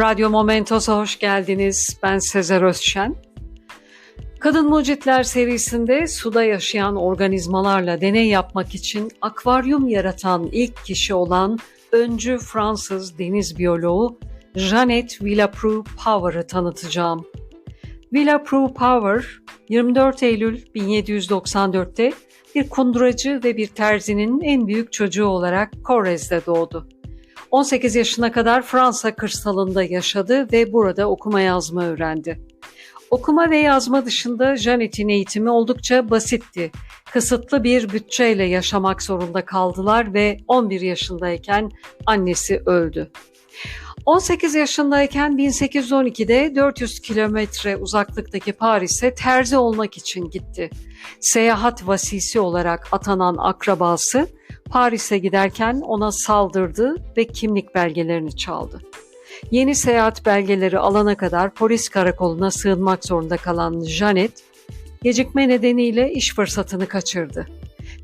Radyo Momentos'a hoş geldiniz. Ben Sezer Özşen. Kadın Mucitler serisinde suda yaşayan organizmalarla deney yapmak için akvaryum yaratan ilk kişi olan öncü Fransız deniz biyoloğu Janet Villapru Power'ı tanıtacağım. Villapru Power, 24 Eylül 1794'te bir kunduracı ve bir terzinin en büyük çocuğu olarak Corrèz'de doğdu. 18 yaşına kadar Fransa kırsalında yaşadı ve burada okuma yazma öğrendi. Okuma ve yazma dışında Janet'in eğitimi oldukça basitti. Kısıtlı bir bütçeyle yaşamak zorunda kaldılar ve 11 yaşındayken annesi öldü. 18 yaşındayken 1812'de 400 kilometre uzaklıktaki Paris'e terzi olmak için gitti. Seyahat vasisi olarak atanan akrabası Paris'e giderken ona saldırdı ve kimlik belgelerini çaldı. Yeni seyahat belgeleri alana kadar polis karakoluna sığınmak zorunda kalan Janet, gecikme nedeniyle iş fırsatını kaçırdı.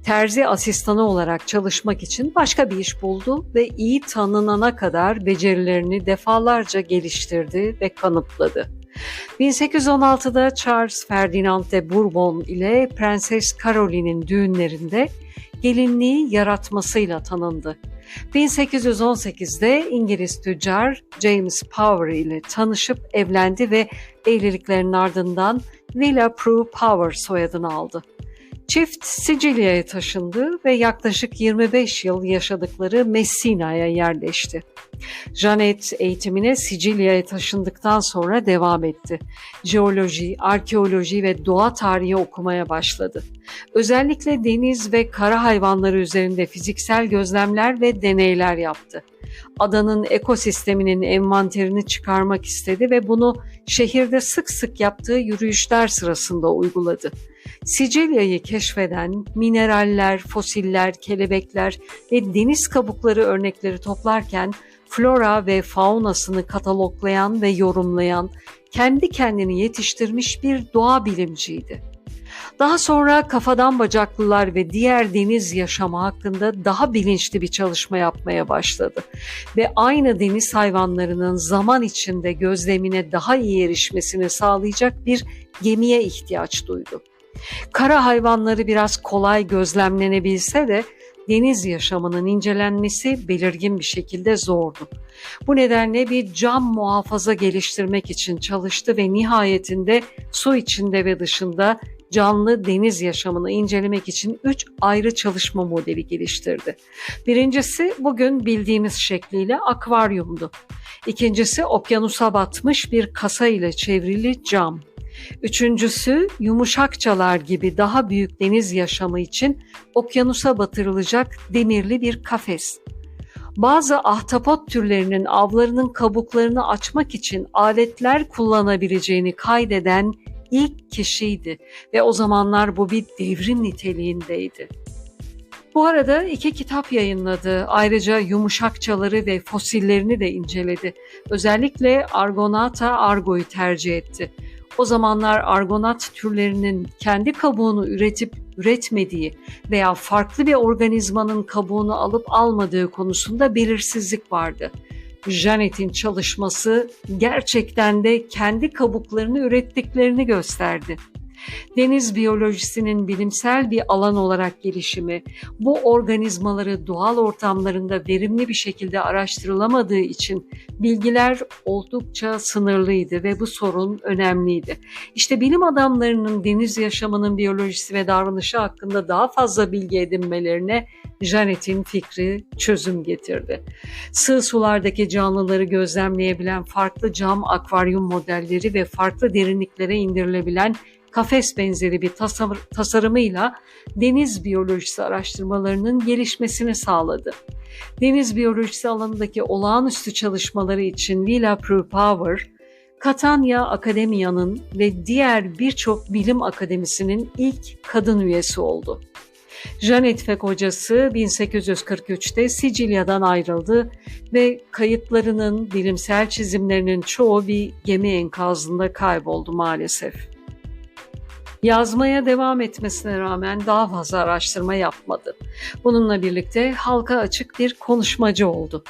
Terzi asistanı olarak çalışmak için başka bir iş buldu ve iyi tanınana kadar becerilerini defalarca geliştirdi ve kanıtladı. 1816'da Charles Ferdinand de Bourbon ile Prenses Caroline'in düğünlerinde gelinliği yaratmasıyla tanındı. 1818'de İngiliz tüccar James Power ile tanışıp evlendi ve evliliklerinin ardından Villa Prue Power soyadını aldı. Çift Sicilya'ya taşındı ve yaklaşık 25 yıl yaşadıkları Messina'ya yerleşti. Janet eğitimine Sicilya'ya taşındıktan sonra devam etti. Jeoloji, arkeoloji ve doğa tarihi okumaya başladı. Özellikle deniz ve kara hayvanları üzerinde fiziksel gözlemler ve deneyler yaptı. Adanın ekosisteminin envanterini çıkarmak istedi ve bunu şehirde sık sık yaptığı yürüyüşler sırasında uyguladı. Sicilya'yı keşfeden mineraller, fosiller, kelebekler ve deniz kabukları örnekleri toplarken flora ve faunasını kataloglayan ve yorumlayan, kendi kendini yetiştirmiş bir doğa bilimciydi. Daha sonra kafadan bacaklılar ve diğer deniz yaşamı hakkında daha bilinçli bir çalışma yapmaya başladı ve aynı deniz hayvanlarının zaman içinde gözlemine daha iyi erişmesini sağlayacak bir gemiye ihtiyaç duydu. Kara hayvanları biraz kolay gözlemlenebilse de deniz yaşamının incelenmesi belirgin bir şekilde zordu. Bu nedenle bir cam muhafaza geliştirmek için çalıştı ve nihayetinde su içinde ve dışında canlı deniz yaşamını incelemek için üç ayrı çalışma modeli geliştirdi. Birincisi bugün bildiğimiz şekliyle akvaryumdu. İkincisi okyanusa batmış bir kasa ile çevrili cam. Üçüncüsü yumuşakçalar gibi daha büyük deniz yaşamı için okyanusa batırılacak demirli bir kafes. Bazı ahtapot türlerinin avlarının kabuklarını açmak için aletler kullanabileceğini kaydeden ilk kişiydi ve o zamanlar bu bir devrim niteliğindeydi. Bu arada iki kitap yayınladı. Ayrıca yumuşakçaları ve fosillerini de inceledi. Özellikle Argonata argoyu tercih etti. O zamanlar argonat türlerinin kendi kabuğunu üretip üretmediği veya farklı bir organizmanın kabuğunu alıp almadığı konusunda belirsizlik vardı. Janet'in çalışması gerçekten de kendi kabuklarını ürettiklerini gösterdi deniz biyolojisinin bilimsel bir alan olarak gelişimi, bu organizmaları doğal ortamlarında verimli bir şekilde araştırılamadığı için bilgiler oldukça sınırlıydı ve bu sorun önemliydi. İşte bilim adamlarının deniz yaşamının biyolojisi ve davranışı hakkında daha fazla bilgi edinmelerine Janet'in fikri çözüm getirdi. Sığ sulardaki canlıları gözlemleyebilen farklı cam akvaryum modelleri ve farklı derinliklere indirilebilen kafes benzeri bir tasar tasarımıyla deniz biyolojisi araştırmalarının gelişmesini sağladı. Deniz biyolojisi alanındaki olağanüstü çalışmaları için Prue Power, Catania Akademiya'nın ve diğer birçok bilim akademisinin ilk kadın üyesi oldu. Janet ve kocası 1843'te Sicilya'dan ayrıldı ve kayıtlarının, bilimsel çizimlerinin çoğu bir gemi enkazında kayboldu maalesef. Yazmaya devam etmesine rağmen daha fazla araştırma yapmadı. Bununla birlikte halka açık bir konuşmacı oldu.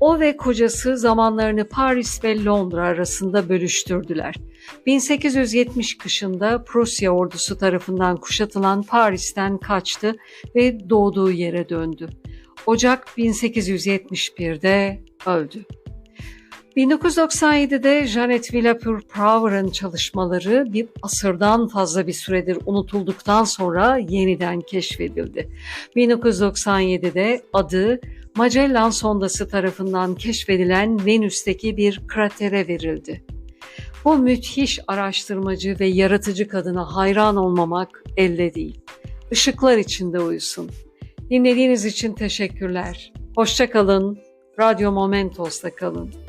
O ve kocası zamanlarını Paris ve Londra arasında bölüştürdüler. 1870 kışında Prusya ordusu tarafından kuşatılan Paris'ten kaçtı ve doğduğu yere döndü. Ocak 1871'de öldü. 1997'de Janet Villapur-Prower'ın çalışmaları bir asırdan fazla bir süredir unutulduktan sonra yeniden keşfedildi. 1997'de adı Magellan sondası tarafından keşfedilen Venüs'teki bir kratere verildi. Bu müthiş araştırmacı ve yaratıcı kadına hayran olmamak elde değil. Işıklar içinde uyusun. Dinlediğiniz için teşekkürler. Hoşça kalın. Radyo Momentos'ta kalın.